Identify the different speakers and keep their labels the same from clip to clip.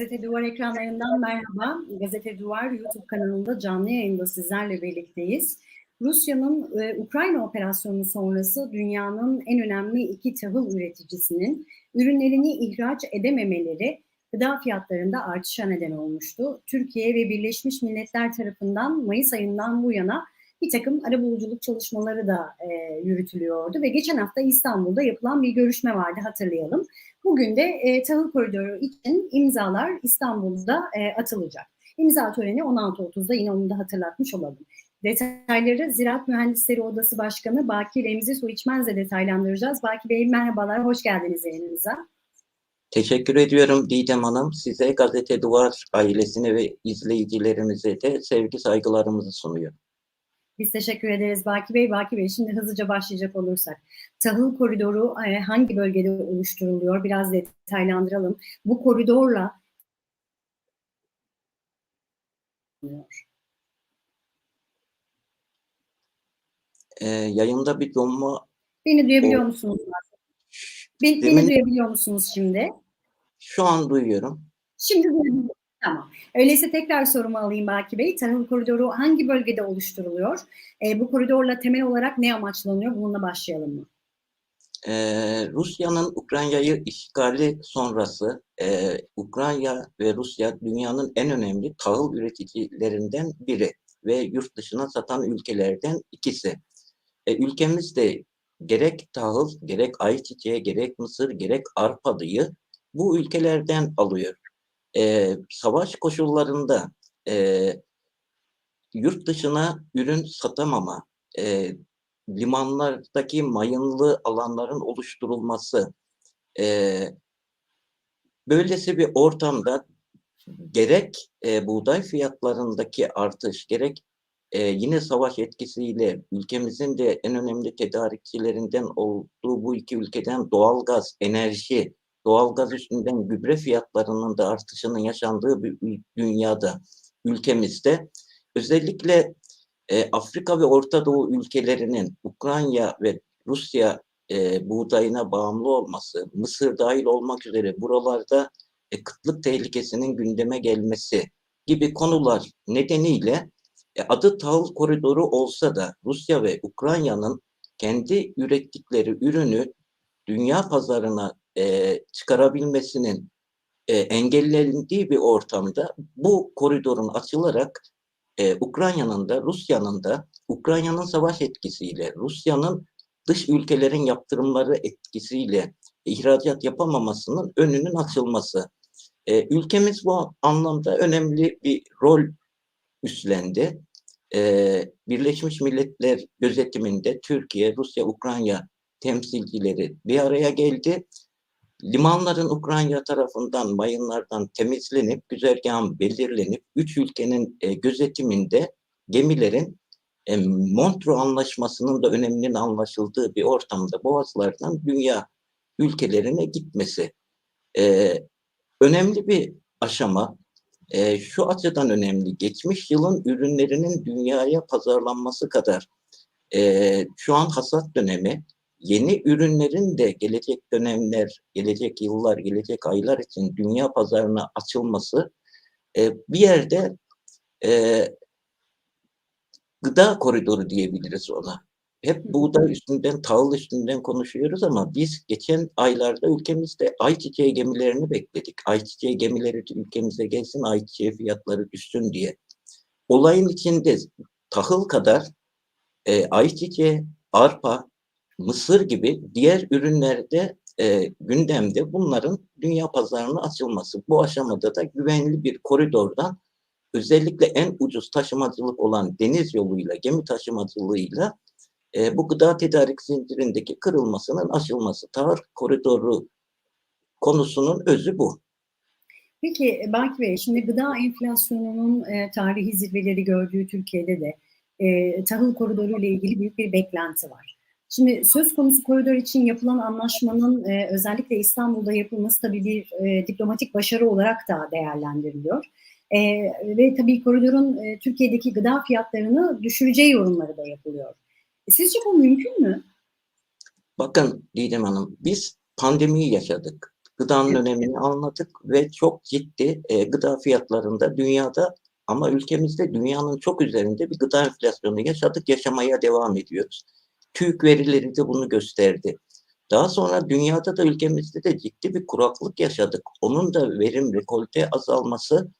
Speaker 1: Gazete Duvar ekranlarından merhaba. Gazete Duvar YouTube kanalında canlı yayında sizlerle birlikteyiz. Rusya'nın e, Ukrayna operasyonu sonrası dünyanın en önemli iki tahıl üreticisinin ürünlerini ihraç edememeleri gıda fiyatlarında artışa neden olmuştu. Türkiye ve Birleşmiş Milletler tarafından Mayıs ayından bu yana bir takım arabuluculuk çalışmaları da e, yürütülüyordu ve geçen hafta İstanbul'da yapılan bir görüşme vardı hatırlayalım. Bugün de e, tahıl koridoru için imzalar İstanbul'da e, atılacak. İmza töreni 16.30'da yine onu da hatırlatmış olalım. Detayları Ziraat Mühendisleri Odası Başkanı Baki Remzi Su İçmez'le detaylandıracağız. Baki Bey merhabalar, hoş geldiniz yayınımıza.
Speaker 2: Teşekkür ediyorum Didem Hanım. Size Gazete Duvar ailesine ve izleyicilerimize de sevgi saygılarımızı sunuyorum.
Speaker 1: Biz teşekkür ederiz Baki Bey. Baki Bey şimdi hızlıca başlayacak olursak. Tahıl koridoru e, hangi bölgede oluşturuluyor? Biraz detaylandıralım. Bu koridorla
Speaker 2: Ee, yayında bir donma
Speaker 1: Beni duyabiliyor
Speaker 2: O-
Speaker 1: musunuz? Beni, beni
Speaker 2: Demin-
Speaker 1: duyabiliyor musunuz şimdi?
Speaker 2: şu an duyuyorum.
Speaker 1: Şimdi duyabiliyorum. Tamam. Öyleyse tekrar sorumu alayım Baki Bey. Tahıl koridoru hangi bölgede oluşturuluyor? E, bu koridorla temel olarak ne amaçlanıyor? Bununla başlayalım mı?
Speaker 2: Ee, Rusya'nın Ukrayna'yı işgali sonrası e, Ukrayna ve Rusya dünyanın en önemli tahıl üreticilerinden biri ve yurt dışına satan ülkelerden ikisi. E, ülkemiz de gerek tahıl, gerek ayçiçeği, gerek mısır, gerek arpadayı bu ülkelerden alıyor. E, savaş koşullarında e, yurt dışına ürün satamama, e, limanlardaki mayınlı alanların oluşturulması, e, böylesi bir ortamda gerek e, buğday fiyatlarındaki artış, gerek e, yine savaş etkisiyle ülkemizin de en önemli tedarikçilerinden olduğu bu iki ülkeden doğalgaz, enerji, doğalgaz üstünden gübre fiyatlarının da artışının yaşandığı bir dünyada, ülkemizde. Özellikle e, Afrika ve Orta Doğu ülkelerinin Ukrayna ve Rusya e, buğdayına bağımlı olması, Mısır dahil olmak üzere buralarda e, kıtlık tehlikesinin gündeme gelmesi gibi konular nedeniyle e, adı tahıl koridoru olsa da Rusya ve Ukrayna'nın kendi ürettikleri ürünü dünya pazarına e, çıkarabilmesinin e, engellendiği bir ortamda bu koridorun açılarak e, Ukrayna'nın da Rusya'nın da Ukrayna'nın savaş etkisiyle Rusya'nın dış ülkelerin yaptırımları etkisiyle ihracat yapamamasının önünün açılması. E, ülkemiz bu anlamda önemli bir rol üstlendi. E, Birleşmiş Milletler gözetiminde Türkiye, Rusya, Ukrayna temsilcileri bir araya geldi. Limanların Ukrayna tarafından mayınlardan temizlenip güzergahın belirlenip üç ülkenin e, gözetiminde gemilerin e, Montreux Anlaşması'nın da öneminin anlaşıldığı bir ortamda boğazlardan dünya ülkelerine gitmesi. E, önemli bir aşama. E, şu açıdan önemli. Geçmiş yılın ürünlerinin dünyaya pazarlanması kadar e, şu an hasat dönemi yeni ürünlerin de gelecek dönemler, gelecek yıllar, gelecek aylar için dünya pazarına açılması e, bir yerde e, gıda koridoru diyebiliriz ona. Hep buğday üstünden, tahıl üstünden konuşuyoruz ama biz geçen aylarda ülkemizde ayçiçeği gemilerini bekledik. Ayçiçeği gemileri ülkemize gelsin, ayçiçeği fiyatları düşsün diye. Olayın içinde tahıl kadar e, ayçiçeği, arpa, mısır gibi diğer ürünlerde e, gündemde bunların dünya pazarına açılması. Bu aşamada da güvenli bir koridordan özellikle en ucuz taşımacılık olan deniz yoluyla, gemi taşımacılığıyla e, bu gıda tedarik zincirindeki kırılmasının aşılması. Tahıl koridoru konusunun özü bu.
Speaker 1: Peki Baki Bey, şimdi gıda enflasyonunun e, tarihi zirveleri gördüğü Türkiye'de de e, tahıl koridoru ile ilgili büyük bir beklenti var. Şimdi söz konusu koridor için yapılan anlaşmanın e, özellikle İstanbul'da yapılması tabii bir e, diplomatik başarı olarak da değerlendiriliyor. E, ve tabii koridorun e, Türkiye'deki gıda fiyatlarını düşüreceği yorumları da yapılıyor. Sizce bu mümkün mü?
Speaker 2: Bakın Didem Hanım, biz pandemiyi yaşadık. Gıdanın
Speaker 1: Evet.
Speaker 2: önemini anladık ve çok ciddi e, gıda fiyatlarında dünyada ama ülkemizde dünyanın çok üzerinde bir gıda enflasyonu yaşadık, yaşamaya devam ediyoruz. TÜİK verileri de bunu gösterdi. Daha sonra dünyada da ülkemizde de ciddi bir kuraklık yaşadık. Onun da verim, rekolte azalması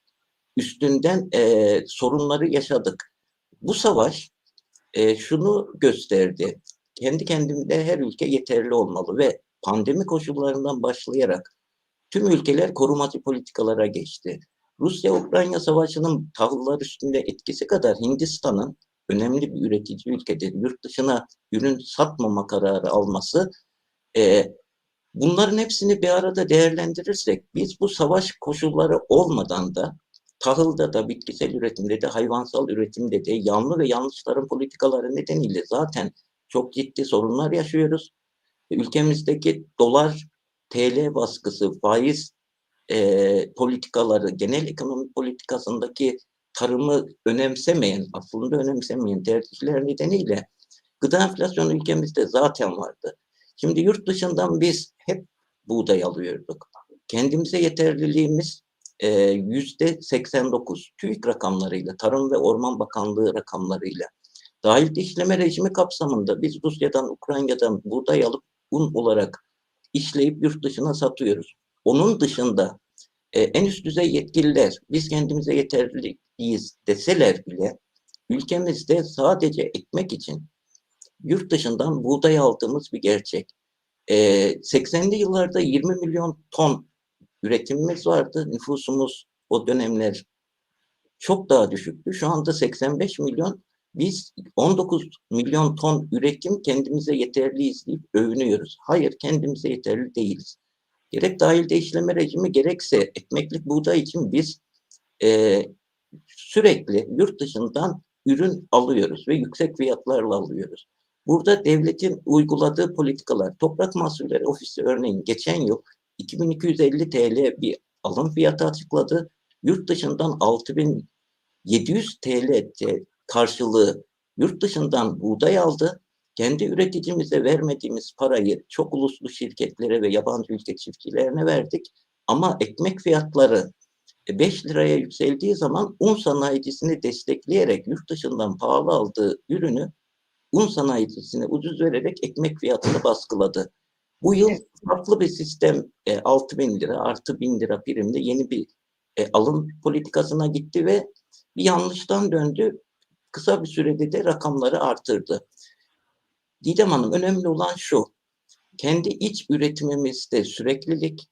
Speaker 2: üstünden e, sorunları yaşadık. Bu savaş e, şunu gösterdi. Kendi kendinde her ülke yeterli olmalı ve pandemi koşullarından başlayarak tüm ülkeler korumacı politikalara geçti. Rusya-Ukrayna savaşının tahıllar üstünde etkisi kadar Hindistan'ın önemli bir üretici ülkedir. Yurt dışına ürün satmama kararı alması e, bunların hepsini bir arada değerlendirirsek biz bu savaş koşulları olmadan da tahılda da bitkisel üretimde de hayvansal üretimde de yanlı ve yanlışların politikaları nedeniyle zaten çok ciddi sorunlar yaşıyoruz. Ülkemizdeki dolar TL baskısı, faiz e, politikaları, genel ekonomi politikasındaki tarımı önemsemeyen, aslında önemsemeyen tercihler nedeniyle gıda enflasyonu ülkemizde zaten vardı. Şimdi yurt dışından biz hep buğday alıyorduk. Kendimize yeterliliğimiz yüzde 89 TÜİK rakamlarıyla, Tarım ve Orman Bakanlığı rakamlarıyla dahil işleme rejimi kapsamında biz Rusya'dan, Ukrayna'dan buğday alıp un olarak işleyip yurt dışına satıyoruz. Onun dışında e, en üst düzey yetkililer biz kendimize yeterliyiz deseler bile ülkemizde sadece ekmek için yurt dışından buğday aldığımız bir gerçek. E, 80'li yıllarda 20 milyon ton üretimimiz vardı. Nüfusumuz o dönemler çok daha düşüktü. Şu anda 85 milyon biz 19 milyon ton üretim kendimize yeterliyiz deyip övünüyoruz. Hayır kendimize yeterli değiliz. Gerek dahilde işleme rejimi gerekse ekmeklik buğday için biz e, sürekli yurt dışından ürün alıyoruz ve yüksek fiyatlarla alıyoruz. Burada devletin uyguladığı politikalar, Toprak Mahsulleri Ofisi örneğin geçen yıl 2250 TL bir alım fiyatı açıkladı. Yurt dışından 6700 TL karşılığı yurt dışından buğday aldı. Kendi üreticimize vermediğimiz parayı çok uluslu şirketlere ve yabancı ülke çiftçilerine verdik. Ama ekmek fiyatları 5 liraya yükseldiği zaman un sanayicisini destekleyerek yurt dışından pahalı aldığı ürünü un sanayicisine ucuz vererek ekmek fiyatını baskıladı. Bu yıl farklı bir sistem e, 6 bin lira artı bin lira primde yeni bir e, alım politikasına gitti ve bir yanlıştan döndü. Kısa bir sürede de rakamları artırdı. Didem Hanım önemli olan şu. Kendi iç üretimimizde süreklilik,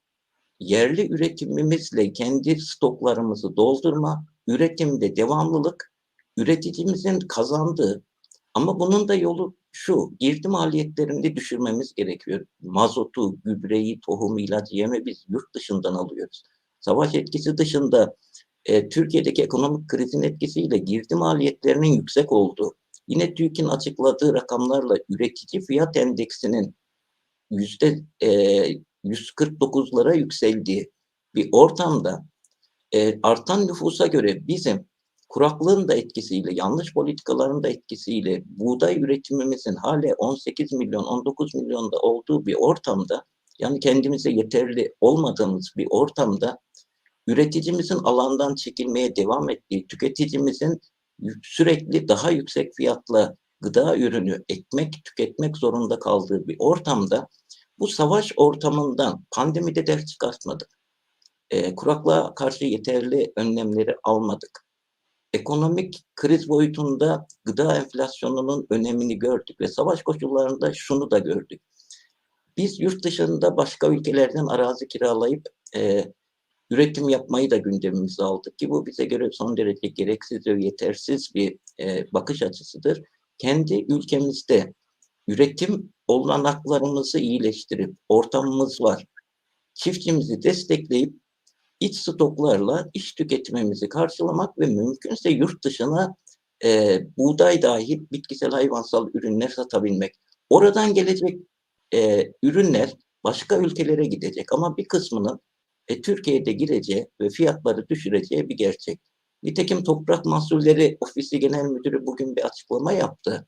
Speaker 2: yerli üretimimizle kendi stoklarımızı doldurma, üretimde devamlılık, üreticimizin kazandığı ama bunun da yolu şu, girdi maliyetlerini düşürmemiz gerekiyor. Mazotu, gübreyi, tohum, ilacı, yeme biz yurt dışından alıyoruz. Savaş etkisi dışında e, Türkiye'deki ekonomik krizin etkisiyle girdi maliyetlerinin yüksek olduğu, yine TÜİK'in açıkladığı rakamlarla üretici fiyat endeksinin yüzde e, 149'lara yükseldiği bir ortamda e, artan nüfusa göre bizim kuraklığın da etkisiyle, yanlış politikaların da etkisiyle buğday üretimimizin hala 18 milyon, 19 milyonda olduğu bir ortamda, yani kendimize yeterli olmadığımız bir ortamda üreticimizin alandan çekilmeye devam ettiği, tüketicimizin sürekli daha yüksek fiyatla gıda ürünü, ekmek tüketmek zorunda kaldığı bir ortamda bu savaş ortamından pandemide ders çıkartmadık. E, kuraklığa karşı yeterli önlemleri almadık ekonomik kriz boyutunda gıda enflasyonunun önemini gördük ve savaş koşullarında şunu da gördük. Biz yurt dışında başka ülkelerden arazi kiralayıp e, üretim yapmayı da gündemimize aldık ki bu bize göre son derece gereksiz ve yetersiz bir e, bakış açısıdır. Kendi ülkemizde üretim olanaklarımızı iyileştirip ortamımız var. Çiftçimizi destekleyip iç stoklarla iç tüketimimizi karşılamak ve mümkünse yurt dışına e, buğday dahil bitkisel hayvansal ürünler satabilmek. Oradan gelecek e, ürünler başka ülkelere gidecek ama bir kısmının e, Türkiye'de gireceği ve fiyatları düşüreceği bir gerçek. Nitekim Toprak Mahsulleri Ofisi Genel Müdürü bugün bir açıklama yaptı.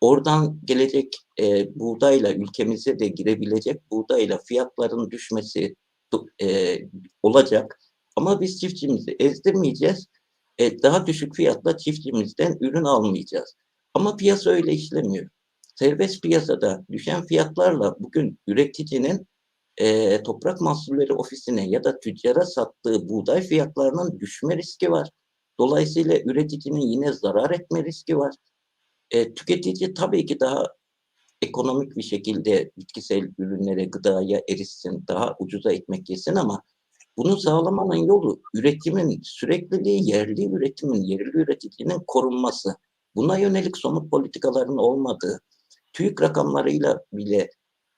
Speaker 2: Oradan gelecek e, buğdayla ülkemize de girebilecek buğdayla fiyatların düşmesi e, olacak. Ama biz çiftçimizi ezdirmeyeceğiz. E, daha düşük fiyatla çiftçimizden ürün almayacağız. Ama piyasa öyle işlemiyor. Serbest piyasada düşen fiyatlarla bugün üreticinin e, toprak mahsulleri ofisine ya da tüccara sattığı buğday fiyatlarının düşme riski var. Dolayısıyla üreticinin yine zarar etme riski var. E, tüketici tabii ki daha ekonomik bir şekilde bitkisel ürünlere, gıdaya erişsin, daha ucuza ekmek yesin ama bunu sağlamanın yolu üretimin sürekliliği, yerli üretimin, yerli üreticinin korunması. Buna yönelik somut politikaların olmadığı, TÜİK rakamlarıyla bile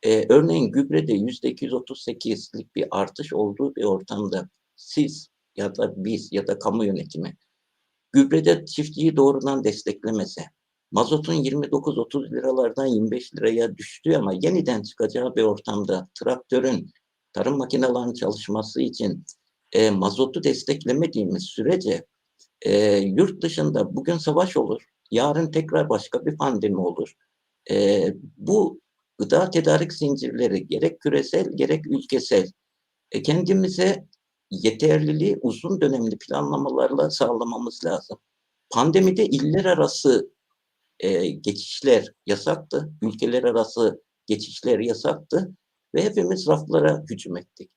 Speaker 2: e, örneğin gübrede yüzde 238'lik bir artış olduğu bir ortamda siz ya da biz ya da kamu yönetimi gübrede çiftçiyi doğrudan desteklemese, mazotun 29-30 liralardan 25 liraya düştüğü ama yeniden çıkacağı bir ortamda traktörün, tarım makinelerinin çalışması için e, mazotu desteklemediğimiz sürece e, yurt dışında bugün savaş olur, yarın tekrar başka bir pandemi olur. E, bu gıda tedarik zincirleri gerek küresel gerek ülkesel e, kendimize yeterliliği uzun dönemli planlamalarla sağlamamız lazım. Pandemide iller arası e, geçişler yasaktı, ülkeler arası geçişler yasaktı ve hepimiz raflara hücum ettik.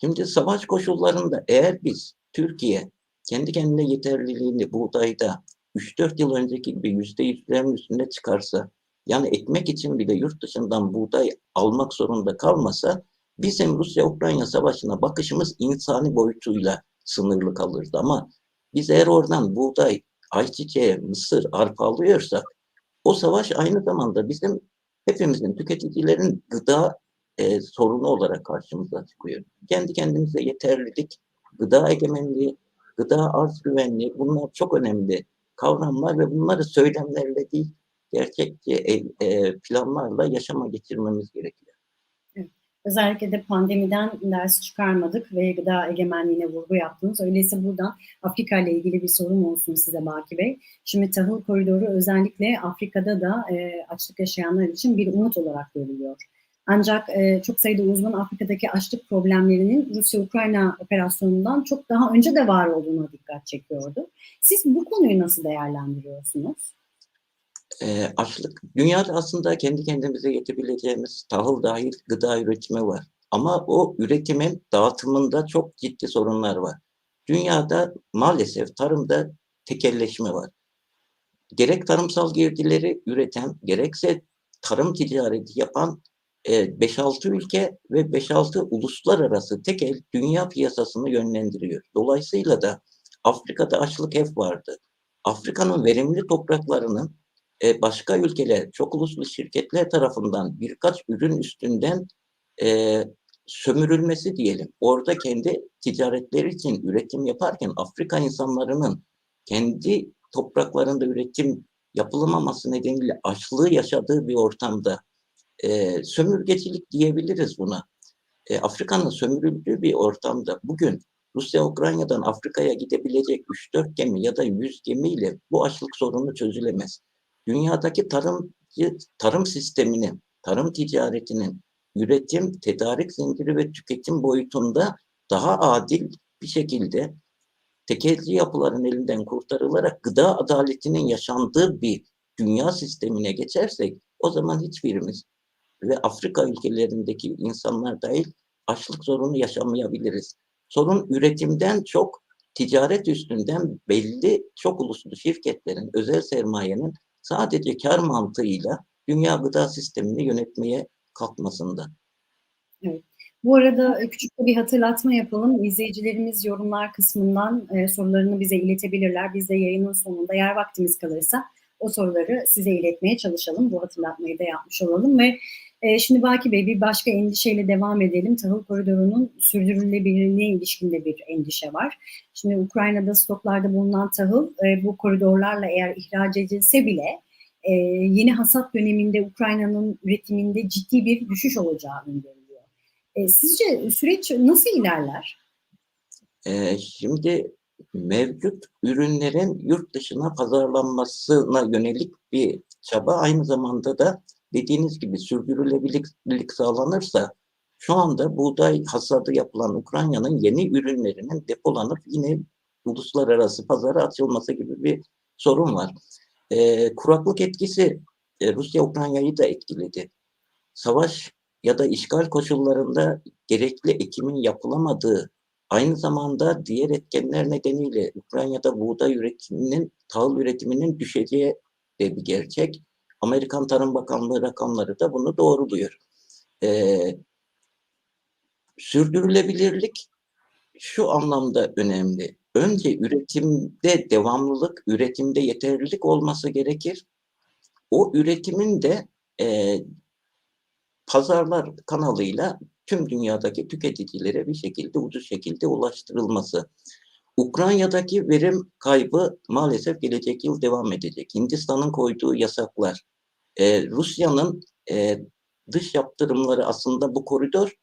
Speaker 2: Şimdi savaş koşullarında eğer biz Türkiye kendi kendine yeterliliğini buğdayda 3-4 yıl önceki gibi %100'lerin üstüne çıkarsa yani ekmek için bile yurt dışından buğday almak zorunda kalmasa bizim Rusya-Ukrayna savaşına bakışımız insani boyutuyla sınırlı kalırdı. Ama biz eğer oradan buğday, ayçiçeği, mısır, arpa alıyorsak o savaş aynı zamanda bizim hepimizin tüketicilerin gıda e, sorunu olarak karşımıza çıkıyor. Kendi kendimize yeterlilik, gıda egemenliği, gıda arz güvenliği bunlar çok önemli kavramlar ve bunları söylemlerle değil gerçekçi e, e, planlarla yaşama geçirmemiz gerekiyor.
Speaker 1: Özellikle de pandemiden ders çıkarmadık ve gıda egemenliğine vurgu yaptınız. Öyleyse buradan Afrika ile ilgili bir sorun olsun size Baki Bey. Şimdi tahıl koridoru özellikle Afrika'da da e, açlık yaşayanlar için bir umut olarak görülüyor. Ancak çok sayıda uzman Afrika'daki açlık problemlerinin Rusya-Ukrayna operasyonundan çok daha önce de var olduğuna dikkat çekiyordu. Siz bu konuyu nasıl değerlendiriyorsunuz?
Speaker 2: E, açlık, dünyada aslında kendi kendimize yetebileceğimiz tahıl dahil gıda üretimi var. Ama o üretimin dağıtımında çok ciddi sorunlar var. Dünyada maalesef tarımda tekelleşme var. Gerek tarımsal girdileri üreten, gerekse tarım ticareti yapan 5-6 ülke ve 5-6 uluslararası tekel dünya piyasasını yönlendiriyor. Dolayısıyla da Afrika'da açlık hep vardı. Afrika'nın verimli topraklarının e, başka ülkeler, çok uluslu şirketler tarafından birkaç ürün üstünden e, sömürülmesi diyelim. Orada kendi ticaretleri için üretim yaparken Afrika insanlarının kendi topraklarında üretim yapılamaması nedeniyle açlığı yaşadığı bir ortamda e, sömürgecilik diyebiliriz buna. E, Afrika'nın sömürüldüğü bir ortamda bugün Rusya Ukrayna'dan Afrika'ya gidebilecek 3-4 gemi ya da 100 gemiyle bu açlık sorunu çözülemez. Dünyadaki tarım tarım sistemini, tarım ticaretinin üretim, tedarik zinciri ve tüketim boyutunda daha adil bir şekilde tekelci yapıların elinden kurtarılarak gıda adaletinin yaşandığı bir dünya sistemine geçersek o zaman hiçbirimiz ve Afrika ülkelerindeki insanlar dahil açlık sorunu yaşamayabiliriz. Sorun üretimden çok ticaret üstünden belli çok uluslu şirketlerin, özel sermayenin sadece kar mantığıyla dünya gıda sistemini yönetmeye kalkmasında.
Speaker 1: Evet. Bu arada e, küçük bir hatırlatma yapalım. İzleyicilerimiz yorumlar kısmından e, sorularını bize iletebilirler. Biz de yayının sonunda eğer vaktimiz kalırsa o soruları size iletmeye çalışalım. Bu hatırlatmayı da yapmış olalım ve e, şimdi Baki Bey bir başka endişeyle devam edelim. Tahıl koridorunun sürdürülebilirliğine ilişkinde bir endişe var. Şimdi Ukrayna'da stoklarda bulunan tahıl e, bu koridorlarla eğer ihraç edilse bile e, yeni hasat döneminde Ukrayna'nın üretiminde ciddi bir düşüş olacağı öngörülüyor. E, sizce süreç nasıl ilerler?
Speaker 2: Şimdi mevcut ürünlerin yurt dışına pazarlanmasına yönelik bir çaba aynı zamanda da dediğiniz gibi sürdürülebilirlik sağlanırsa şu anda buğday hasadı yapılan Ukrayna'nın yeni ürünlerinin depolanıp yine uluslararası pazara açılması gibi bir sorun var. E, kuraklık etkisi e, Rusya-Ukrayna'yı da etkiledi. Savaş ya da işgal koşullarında gerekli ekimin yapılamadığı, aynı zamanda diğer etkenler nedeniyle Ukrayna'da buğday üretiminin, tahıl üretiminin düşeceği de bir gerçek. Amerikan Tarım Bakanlığı rakamları da bunu doğruluyor. Ee, sürdürülebilirlik şu anlamda önemli. Önce üretimde devamlılık, üretimde yeterlilik olması gerekir. O üretimin de e, pazarlar kanalıyla tüm dünyadaki tüketicilere bir şekilde ucuz şekilde ulaştırılması. Ukrayna'daki verim kaybı maalesef gelecek yıl devam edecek. Hindistan'ın koyduğu yasaklar, e, Rusya'nın e, dış yaptırımları aslında bu koridor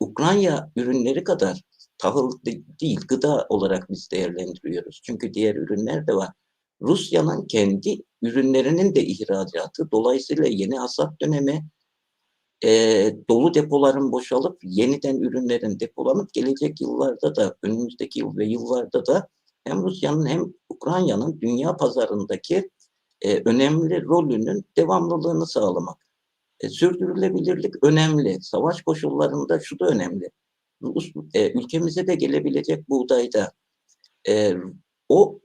Speaker 2: Ukrayna ürünleri kadar tahıl değil, gıda olarak biz değerlendiriyoruz. Çünkü diğer ürünler de var. Rusya'nın kendi ürünlerinin de ihracatı, dolayısıyla yeni hasat dönemi, e, dolu depoların boşalıp yeniden ürünlerin depolanıp gelecek yıllarda da önümüzdeki yıl ve yıllarda da hem Rusya'nın hem Ukrayna'nın dünya pazarındaki e, önemli rolünün devamlılığını sağlamak. E, sürdürülebilirlik önemli. Savaş koşullarında şu da önemli. E, ülkemize de gelebilecek buğdayda e, o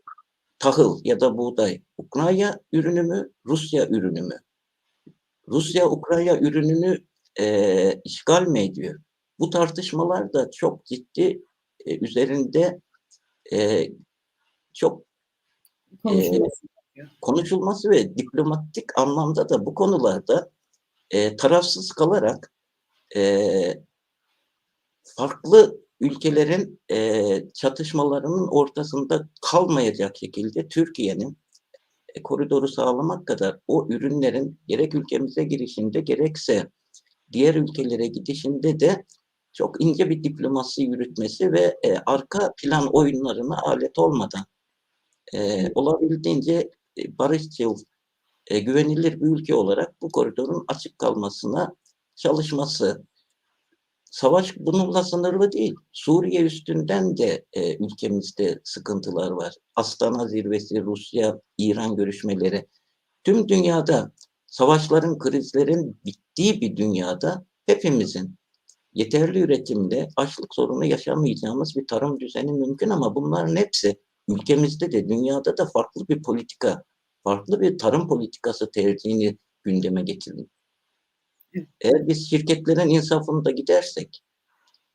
Speaker 2: tahıl ya da buğday Ukrayna ürünü mü, Rusya ürünü mü? Rusya Ukrayna ürününü e, işgal mi ediyor? Bu tartışmalar da çok ciddi e, üzerinde e, çok e, konuşulması ve diplomatik anlamda da bu konularda e, tarafsız kalarak e, farklı ülkelerin e, çatışmalarının ortasında kalmayacak şekilde Türkiye'nin e, koridoru sağlamak kadar o ürünlerin gerek ülkemize girişinde gerekse diğer ülkelere gidişinde de çok ince bir diplomasi yürütmesi ve e, arka plan oyunlarına alet olmadan e, olabildiğince barışçıl, e, güvenilir bir ülke olarak bu koridorun açık kalmasına çalışması. Savaş bununla sınırlı değil. Suriye üstünden de e, ülkemizde sıkıntılar var. Astana zirvesi, Rusya, İran görüşmeleri. Tüm dünyada savaşların, krizlerin bittiği bir dünyada hepimizin yeterli üretimde açlık sorunu yaşamayacağımız bir tarım düzeni mümkün ama bunların hepsi ülkemizde de dünyada da farklı bir politika, farklı bir tarım politikası tercihini gündeme getirdi. Eğer biz şirketlerin insafında gidersek,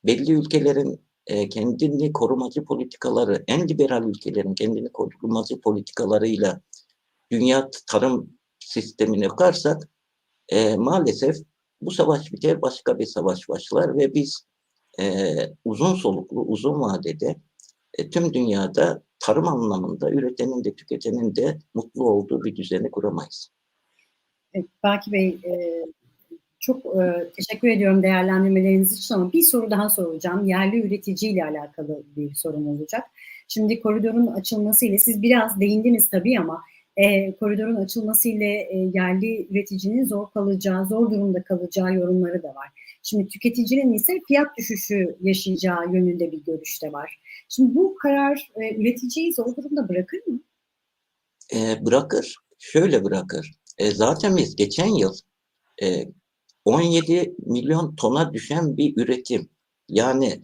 Speaker 2: belli ülkelerin e, kendini korumacı politikaları, en liberal ülkelerin kendini korumacı politikalarıyla dünya tarım sistemine bakarsak e, maalesef bu savaş biter başka bir savaş başlar ve biz e, uzun soluklu, uzun vadede e, tüm dünyada tarım anlamında üretenin de tüketenin de mutlu olduğu bir düzeni kuramayız.
Speaker 1: Evet, Baki Bey, e, çok e, teşekkür ediyorum değerlendirmeleriniz için ama bir soru daha soracağım. Yerli üreticiyle alakalı bir sorum olacak. Şimdi koridorun açılmasıyla siz biraz değindiniz tabii ama e, koridorun açılmasıyla e, yerli üreticinin zor kalacağı, zor durumda kalacağı yorumları da var. Şimdi tüketicinin ise fiyat düşüşü yaşayacağı yönünde bir görüş de var. Şimdi bu karar e, üreticiyi zor durumda bırakır mı?
Speaker 2: E, bırakır, şöyle bırakır. E, zaten biz geçen yıl e, 17 milyon tona düşen bir üretim. Yani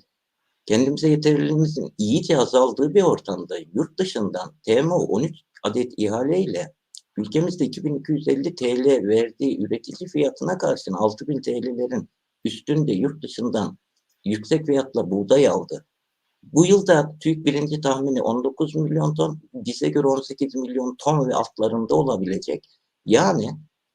Speaker 2: kendimize yeterliliğimizin iyice azaldığı bir ortamda yurt dışından TMO 13 adet ihaleyle ülkemizde 2250 TL verdiği üretici fiyatına karşın 6000 TL'lerin üstünde yurt dışından yüksek fiyatla buğday aldı. Bu yılda TÜİK birinci tahmini 19 milyon ton, bize göre 18 milyon ton ve altlarında olabilecek. Yani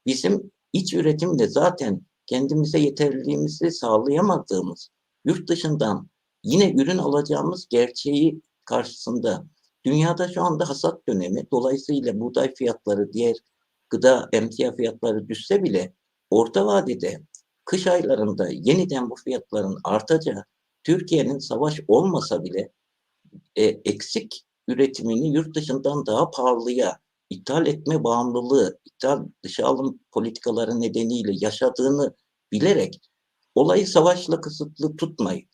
Speaker 2: bizim iç üretimde zaten kendimize yeterliliğimizi sağlayamadığımız yurt dışından yine ürün alacağımız gerçeği karşısında dünyada şu anda hasat dönemi dolayısıyla buğday fiyatları diğer gıda emtia fiyatları düşse bile orta vadede kış aylarında yeniden bu fiyatların artacağı Türkiye'nin savaş olmasa bile e, eksik üretimini yurt dışından daha pahalıya ithal etme bağımlılığı, ithal dışa alım politikaları nedeniyle yaşadığını bilerek olayı savaşla kısıtlı tutmayıp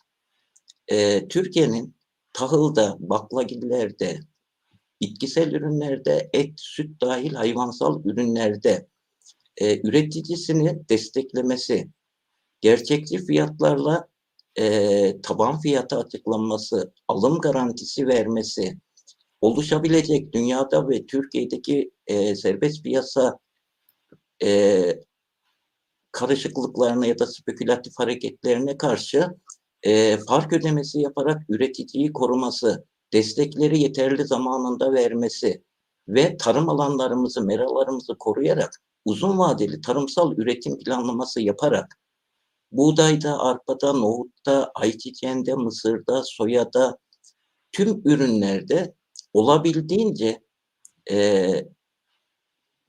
Speaker 2: e, Türkiye'nin tahılda, baklagillerde, bitkisel ürünlerde, et, süt dahil hayvansal ürünlerde e, üreticisini desteklemesi, gerçekçi fiyatlarla e, taban fiyatı açıklanması, alım garantisi vermesi, oluşabilecek dünyada ve Türkiye'deki e, serbest piyasa e, karışıklıklarına ya da spekülatif hareketlerine karşı e, fark ödemesi yaparak üreticiyi koruması, destekleri yeterli zamanında vermesi ve tarım alanlarımızı, meralarımızı koruyarak uzun vadeli tarımsal üretim planlaması yaparak buğdayda, arpada, nohutta, ayçiçeğinde, mısırda, soyada, tüm ürünlerde olabildiğince e,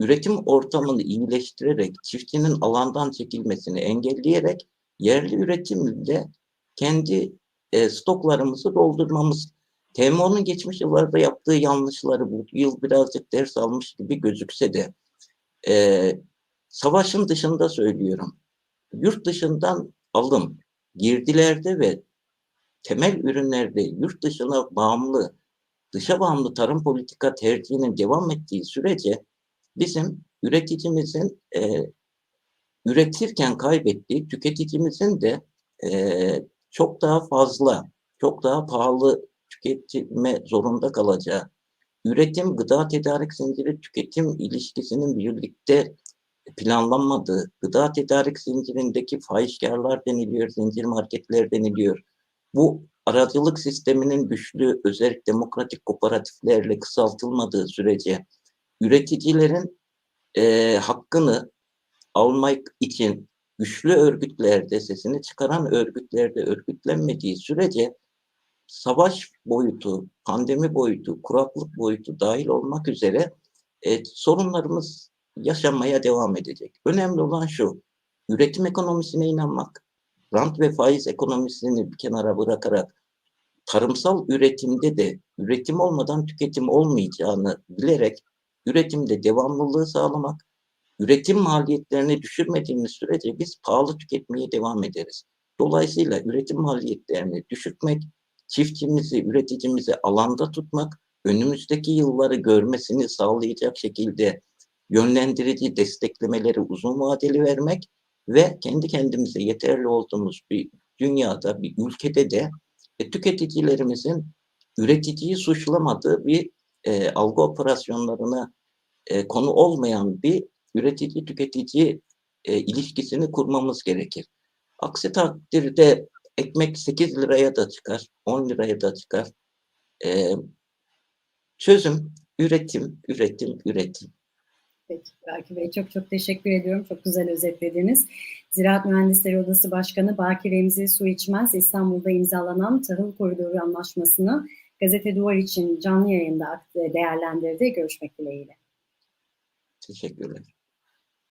Speaker 2: üretim ortamını iyileştirerek, çiftçinin alandan çekilmesini engelleyerek yerli üretimle kendi e, stoklarımızı doldurmamız. TMO'nun geçmiş yıllarda yaptığı yanlışları bu yıl birazcık ders almış gibi gözükse de e, savaşın dışında söylüyorum. Yurt dışından alım, girdilerde ve temel ürünlerde yurt dışına bağımlı, dışa bağımlı tarım politika tercihinin devam ettiği sürece bizim üreticimizin e, üretirken kaybettiği, tüketicimizin de e, çok daha fazla, çok daha pahalı tüketme zorunda kalacağı, üretim, gıda tedarik zinciri, tüketim ilişkisinin birlikte planlanmadığı, gıda tedarik zincirindeki fahişkarlar deniliyor, zincir marketler deniliyor. Bu aracılık sisteminin güçlü, özel demokratik kooperatiflerle kısaltılmadığı sürece üreticilerin e, hakkını almak için güçlü örgütlerde, sesini çıkaran örgütlerde örgütlenmediği sürece savaş boyutu, pandemi boyutu, kuraklık boyutu dahil olmak üzere e, sorunlarımız yaşanmaya devam edecek. Önemli olan şu, üretim ekonomisine inanmak, rant ve faiz ekonomisini bir kenara bırakarak tarımsal üretimde de üretim olmadan tüketim olmayacağını bilerek üretimde devamlılığı sağlamak, üretim maliyetlerini düşürmediğimiz sürece biz pahalı tüketmeye devam ederiz. Dolayısıyla üretim maliyetlerini düşürtmek, çiftçimizi, üreticimizi alanda tutmak, önümüzdeki yılları görmesini sağlayacak şekilde yönlendirici desteklemeleri uzun vadeli vermek ve kendi kendimize yeterli olduğumuz bir dünyada, bir ülkede de e, tüketicilerimizin üreticiyi suçlamadığı bir e, algı operasyonlarına e, konu olmayan bir üretici tüketici e, ilişkisini kurmamız gerekir. Aksi takdirde ekmek 8 liraya da çıkar, 10 liraya da çıkar. E, çözüm üretim, üretim, üretim.
Speaker 1: Peki Baki Bey çok çok teşekkür ediyorum. Çok güzel özetlediniz. Ziraat Mühendisleri Odası Başkanı Baki Remzi Su İçmez İstanbul'da imzalanan Tahıl Koridoru Anlaşması'nı Gazete Duvar için canlı yayında değerlendirdi. Görüşmek dileğiyle.
Speaker 2: Teşekkürler.